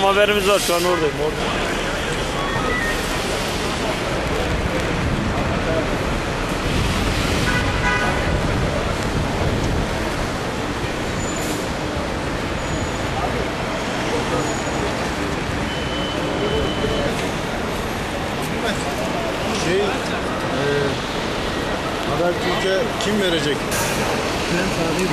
Tamam haberimiz var şu an oradayım. oradayım. Şey, e, Habertürk'e kim verecek? Ben sana değil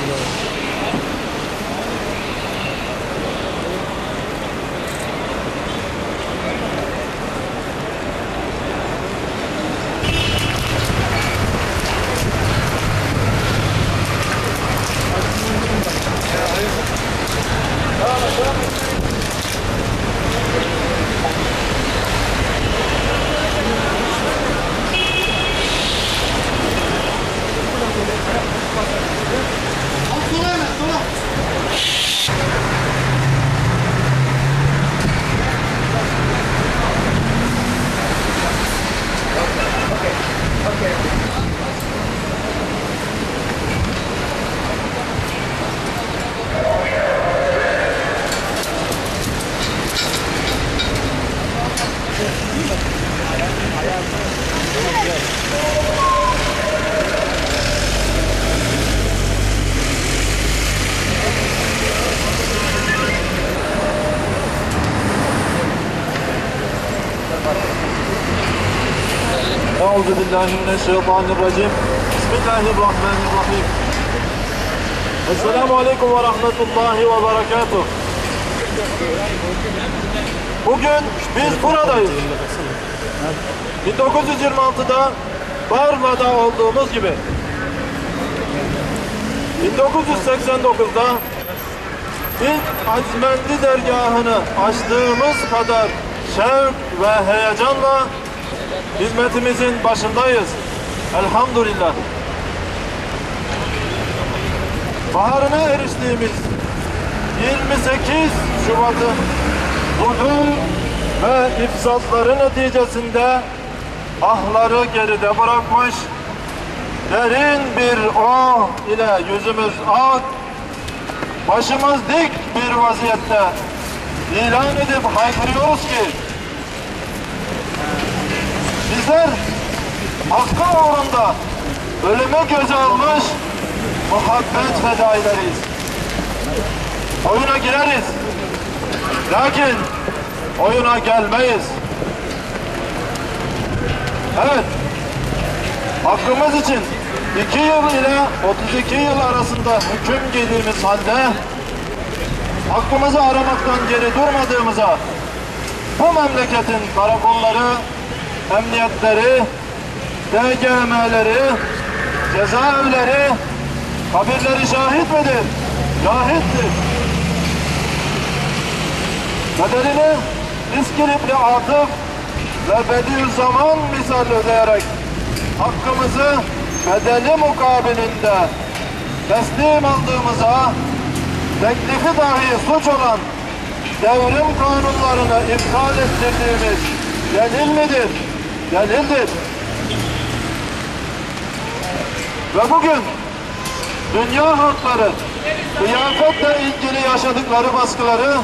Euzu billahi mineşşeytanirracim. Bismillahirrahmanirrahim. Esselamu aleyküm ve rahmetullahi ve berekatuh. Bugün biz buradayız. 1926'da Barla'da olduğumuz gibi 1989'da ilk Azmendi dergahını açtığımız kadar şevk ve heyecanla hizmetimizin başındayız. Elhamdülillah. Baharına eriştiğimiz 28 Şubat'ın zulüm ve ifsatları neticesinde ahları geride bırakmış, derin bir oh ile yüzümüz ak, başımız dik bir vaziyette ilan edip haykırıyoruz ki Bizler hakkın uğrunda ölüme göze almış muhabbet fedaileriyiz. Oyuna gireriz. Lakin oyuna gelmeyiz. Evet. Hakkımız için 2 yıl ile 32 yıl arasında hüküm giydiğimiz halde hakkımızı aramaktan geri durmadığımıza bu memleketin karakolları, emniyetleri, DGM'leri, cezaevleri, kabirleri şahit midir? Şahittir. Bedelini İskilipli Atıf ve Bediüzzaman misal ödeyerek hakkımızı bedeli mukabilinde teslim aldığımıza teklifi dahi suç olan devrim kanunlarını iptal ettirdiğimiz delil midir? Delildir. Ve bugün dünya halkları kıyafetle ilgili yaşadıkları baskıları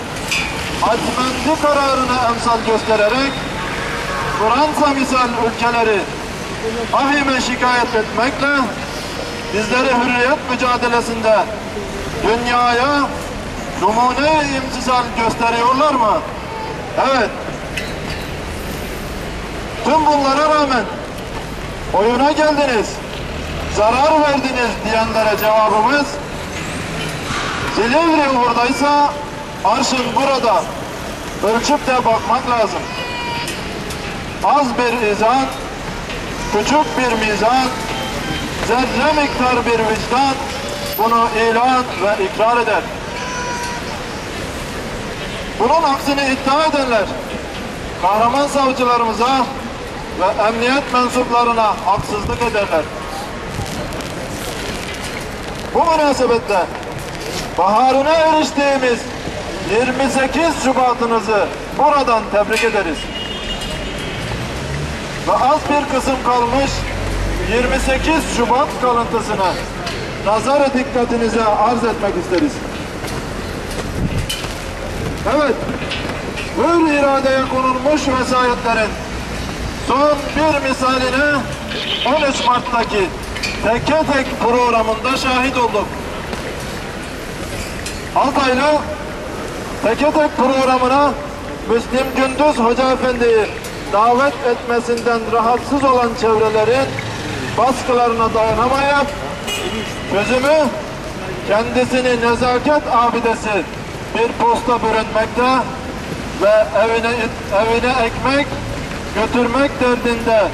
azmendi kararına emsal göstererek Fransa misal ülkeleri ahime şikayet etmekle bizleri hürriyet mücadelesinde dünyaya numune imtisal gösteriyorlar mı? Evet. Tüm bunlara rağmen oyuna geldiniz, zarar verdiniz diyenlere cevabımız Silivri oradaysa arşın burada. Ölçüp de bakmak lazım. Az bir izan, küçük bir mizan, zerre miktar bir vicdan bunu ilan ve ikrar eder. Bunun aksini iddia edenler kahraman savcılarımıza ve emniyet mensuplarına haksızlık ederler. Bu münasebetle baharına eriştiğimiz 28 Şubat'ınızı buradan tebrik ederiz. Ve az bir kısım kalmış 28 Şubat kalıntısını nazar dikkatinize arz etmek isteriz. Evet, hür iradeye konulmuş vesayetlerin son bir misaline 13 Mart'taki Teke Tek programında şahit olduk. Altaylı Teke Tek programına Müslim Gündüz Hoca Efendi'yi davet etmesinden rahatsız olan çevrelerin baskılarına dayanamayıp çözümü kendisini nezaket abidesi bir posta bürünmekte ve evine evine ekmek götürmek derdinde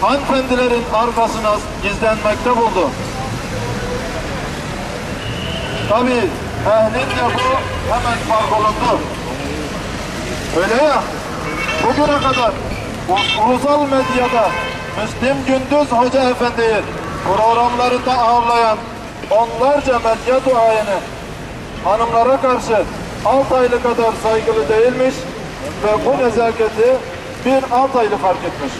hanımefendilerin arkasına gizlenmekte buldu. Tabi ehlince bu hemen fark olundu. Öyle ya, bugüne kadar ulusal medyada Müslim Gündüz Hoca Efendi'yi programlarında ağırlayan onlarca medya duayeni hanımlara karşı Altaylı kadar saygılı değilmiş ve bu nezaketi bir Altaylı fark etmiş.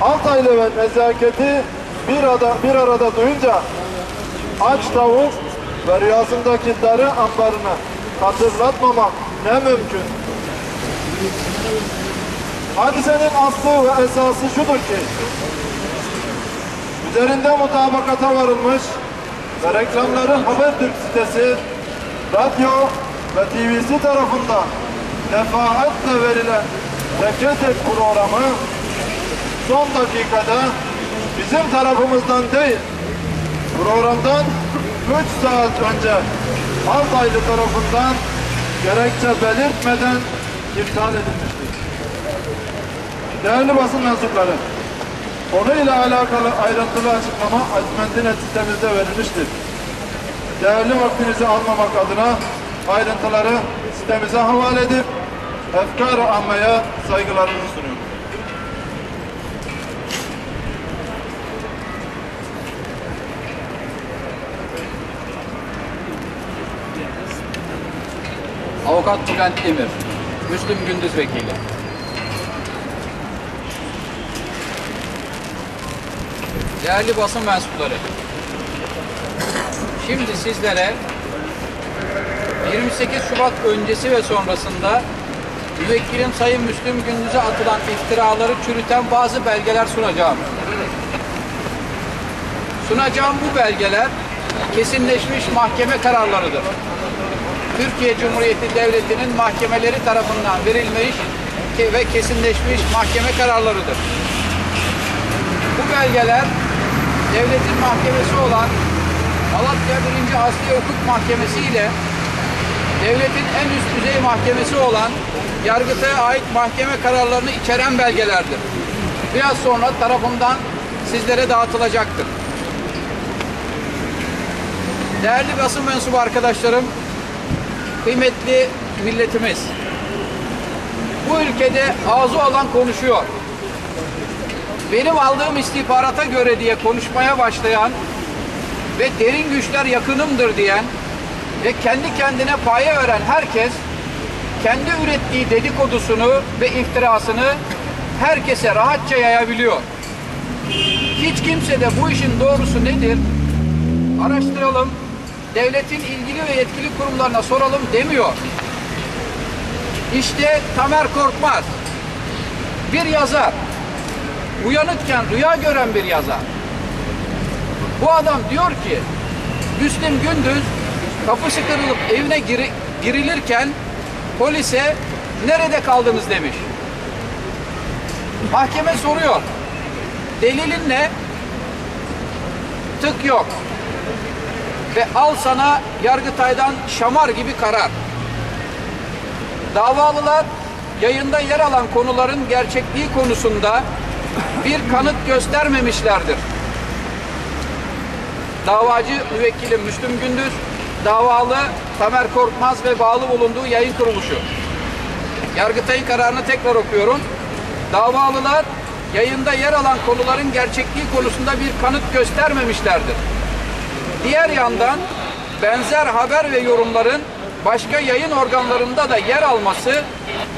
Altaylı ve nezaketi bir, arada, bir arada duyunca aç tavuk ve rüyasındaki darı ambarını hatırlatmamak ne mümkün. Hadisenin aslı ve esası şudur ki, üzerinde mutabakata varılmış ve reklamları Habertürk sitesi, radyo ve TV'si tarafından defaatle verilen Teke Tek programı son dakikada bizim tarafımızdan değil, programdan 3 saat önce Altaylı tarafından gerekçe belirtmeden iptal edilmiştir. Değerli basın mensupları, konuyla alakalı ayrıntılı açıklama Azmendinet sitemizde verilmiştir. Değerli vaktinizi almamak adına ayrıntıları sitemize havale edip efkar-ı ammaya saygılarımızı. Avukat Bülent Demir, Müslüm Gündüz Vekili. Değerli basın mensupları, şimdi sizlere 28 Şubat öncesi ve sonrasında müvekkilim Sayın Müslüm Gündüz'e atılan iftiraları çürüten bazı belgeler sunacağım. Sunacağım bu belgeler kesinleşmiş mahkeme kararlarıdır. Türkiye Cumhuriyeti Devleti'nin mahkemeleri tarafından verilmiş ve kesinleşmiş mahkeme kararlarıdır. Bu belgeler devletin mahkemesi olan Malatya 1. Asliye Hukuk Mahkemesi ile devletin en üst düzey mahkemesi olan Yargıtay'a ait mahkeme kararlarını içeren belgelerdir. Biraz sonra tarafımdan sizlere dağıtılacaktır. Değerli basın mensubu arkadaşlarım, kıymetli milletimiz. Bu ülkede ağzı olan konuşuyor. Benim aldığım istihbarata göre diye konuşmaya başlayan ve derin güçler yakınımdır diyen ve kendi kendine paye veren herkes kendi ürettiği dedikodusunu ve iftirasını herkese rahatça yayabiliyor. Hiç kimse de bu işin doğrusu nedir? Araştıralım, devletin ilgili ve yetkili kurumlarına soralım demiyor. İşte Tamer Korkmaz, bir yazar, uyanıkken rüya gören bir yazar. Bu adam diyor ki, Müslim Gündüz kapısı kırılıp evine giri- girilirken polise nerede kaldınız demiş. Mahkeme soruyor. Delilin ne? Tık yok ve al sana Yargıtay'dan şamar gibi karar. Davalılar yayında yer alan konuların gerçekliği konusunda bir kanıt göstermemişlerdir. Davacı müvekkilim Müslüm Gündüz, davalı Tamer Korkmaz ve bağlı bulunduğu yayın kuruluşu. Yargıtay'ın kararını tekrar okuyorum. Davalılar yayında yer alan konuların gerçekliği konusunda bir kanıt göstermemişlerdir. Diğer yandan benzer haber ve yorumların başka yayın organlarında da yer alması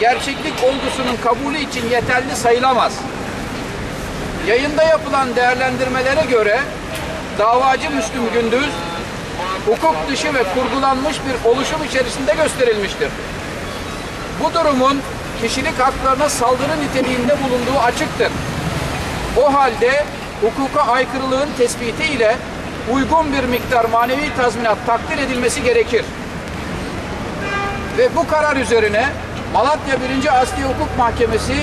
gerçeklik olgusunun kabulü için yeterli sayılamaz. Yayında yapılan değerlendirmelere göre davacı Müslüm Gündüz hukuk dışı ve kurgulanmış bir oluşum içerisinde gösterilmiştir. Bu durumun kişilik haklarına saldırı niteliğinde bulunduğu açıktır. O halde hukuka aykırılığın tespiti ile uygun bir miktar manevi tazminat takdir edilmesi gerekir. Ve bu karar üzerine Malatya 1. Asli Hukuk Mahkemesi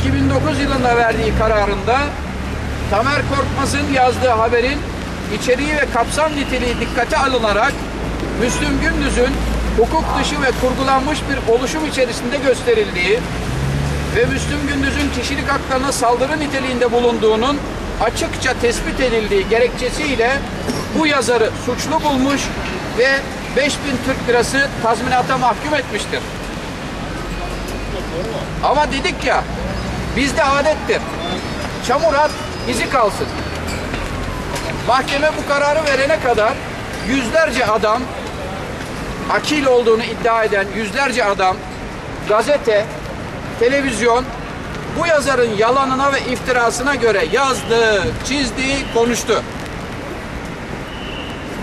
2009 yılında verdiği kararında Tamer Korkmaz'ın yazdığı haberin içeriği ve kapsam niteliği dikkate alınarak Müslüm Gündüz'ün hukuk dışı ve kurgulanmış bir oluşum içerisinde gösterildiği ve Müslüm Gündüz'ün kişilik haklarına saldırı niteliğinde bulunduğunun açıkça tespit edildiği gerekçesiyle bu yazarı suçlu bulmuş ve 5000 Türk lirası tazminata mahkum etmiştir. Ama dedik ya bizde adettir. Çamur at izi kalsın. Mahkeme bu kararı verene kadar yüzlerce adam akil olduğunu iddia eden yüzlerce adam gazete, televizyon bu yazarın yalanına ve iftirasına göre yazdı, çizdi, konuştu.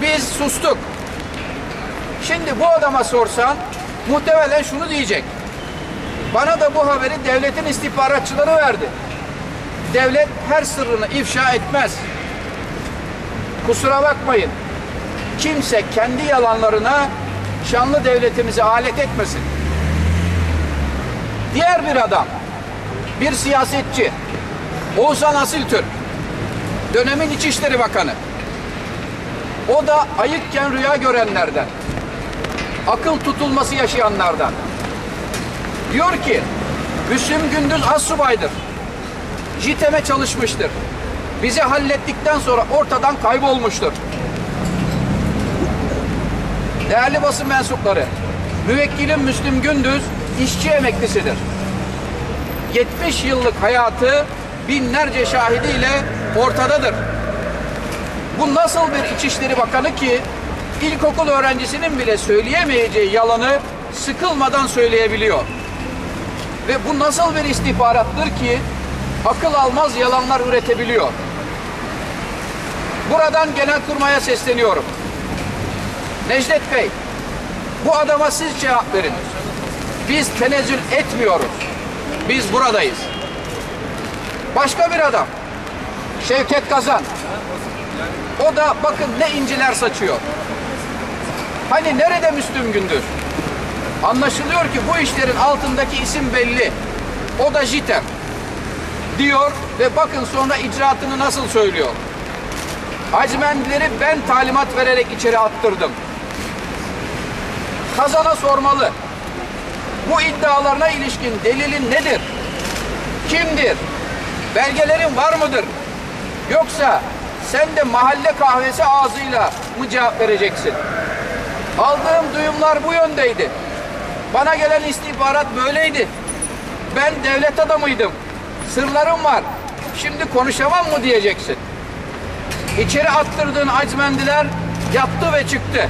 Biz sustuk. Şimdi bu adama sorsan muhtemelen şunu diyecek. Bana da bu haberi devletin istihbaratçıları verdi. Devlet her sırrını ifşa etmez. Kusura bakmayın. Kimse kendi yalanlarına şanlı devletimizi alet etmesin. Diğer bir adam, bir siyasetçi, Oğuzhan Asiltürk, dönemin İçişleri Bakanı. O da ayıkken rüya görenlerden, akıl tutulması yaşayanlardan. Diyor ki, Müslüm Gündüz assubaydır. JITEM'e çalışmıştır. Bizi hallettikten sonra ortadan kaybolmuştur. Değerli basın mensupları, müvekkilim Müslüm Gündüz işçi emeklisidir. 70 yıllık hayatı binlerce şahidiyle ortadadır. Bu nasıl bir İçişleri Bakanı ki ilkokul öğrencisinin bile söyleyemeyeceği yalanı sıkılmadan söyleyebiliyor. Ve bu nasıl bir istihbarattır ki akıl almaz yalanlar üretebiliyor. Buradan Genelkurmay'a sesleniyorum. Necdet Bey, bu adama siz cevap verin. Biz tenezzül etmiyoruz. Biz buradayız. Başka bir adam. Şevket Kazan. O da bakın ne inciler saçıyor. Hani nerede Müslüm Gündüz? Anlaşılıyor ki bu işlerin altındaki isim belli. O da JITEM. Diyor ve bakın sonra icraatını nasıl söylüyor. Hacmendileri ben talimat vererek içeri attırdım. Kazana sormalı. Bu iddialarına ilişkin delilin nedir? Kimdir? Belgelerin var mıdır? Yoksa sen de mahalle kahvesi ağzıyla mı cevap vereceksin? Aldığım duyumlar bu yöndeydi. Bana gelen istihbarat böyleydi. Ben devlet adamıydım. Sırlarım var. Şimdi konuşamam mı diyeceksin. İçeri attırdığın acmendiler yattı ve çıktı.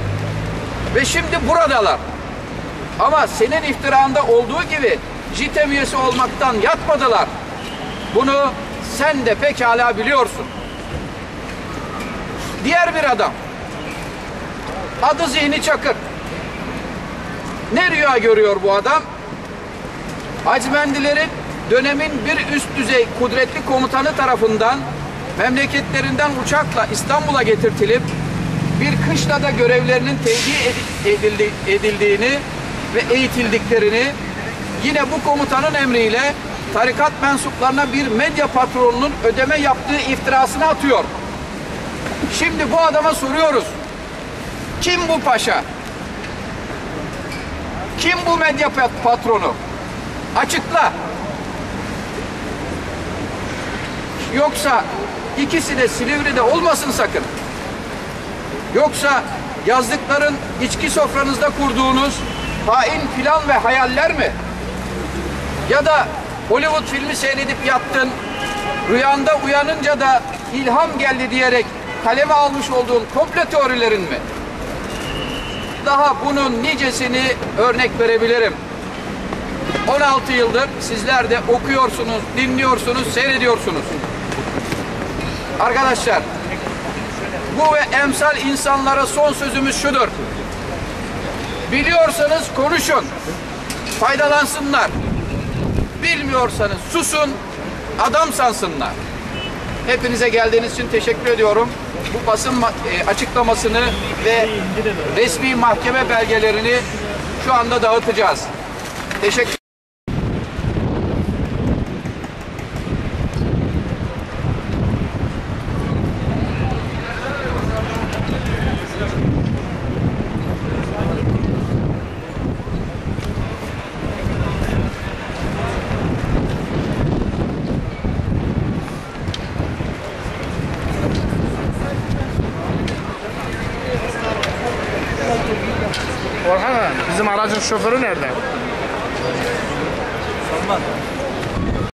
Ve şimdi buradalar. Ama senin iftiranda olduğu gibi JITEM üyesi olmaktan yatmadılar. Bunu sen de pekala biliyorsun. Diğer bir adam. Adı Zihni Çakır. Ne rüya görüyor bu adam? Hacmendilerin dönemin bir üst düzey kudretli komutanı tarafından memleketlerinden uçakla İstanbul'a getirtilip bir kışlada görevlerinin tevdi edildi, edildiğini ve eğitildiklerini yine bu komutanın emriyle tarikat mensuplarına bir medya patronunun ödeme yaptığı iftirasını atıyor. Şimdi bu adama soruyoruz. Kim bu paşa? Kim bu medya patronu? Açıkla. Yoksa ikisi de Silivri'de olmasın sakın. Yoksa yazdıkların içki sofranızda kurduğunuz hain plan ve hayaller mi? Ya da Hollywood filmi seyredip yattın, rüyanda uyanınca da ilham geldi diyerek kaleme almış olduğun komplo teorilerin mi? Daha bunun nicesini örnek verebilirim. 16 yıldır sizler de okuyorsunuz, dinliyorsunuz, seyrediyorsunuz. Arkadaşlar, Bu ve emsal insanlara son sözümüz şudur. Biliyorsanız konuşun. Faydalansınlar. Bilmiyorsanız susun. Adam sansınlar. Hepinize geldiğiniz için teşekkür ediyorum. Bu basın e, açıklamasını ve resmi mahkeme belgelerini şu anda dağıtacağız. Teşekkür aracın şoförü nerede?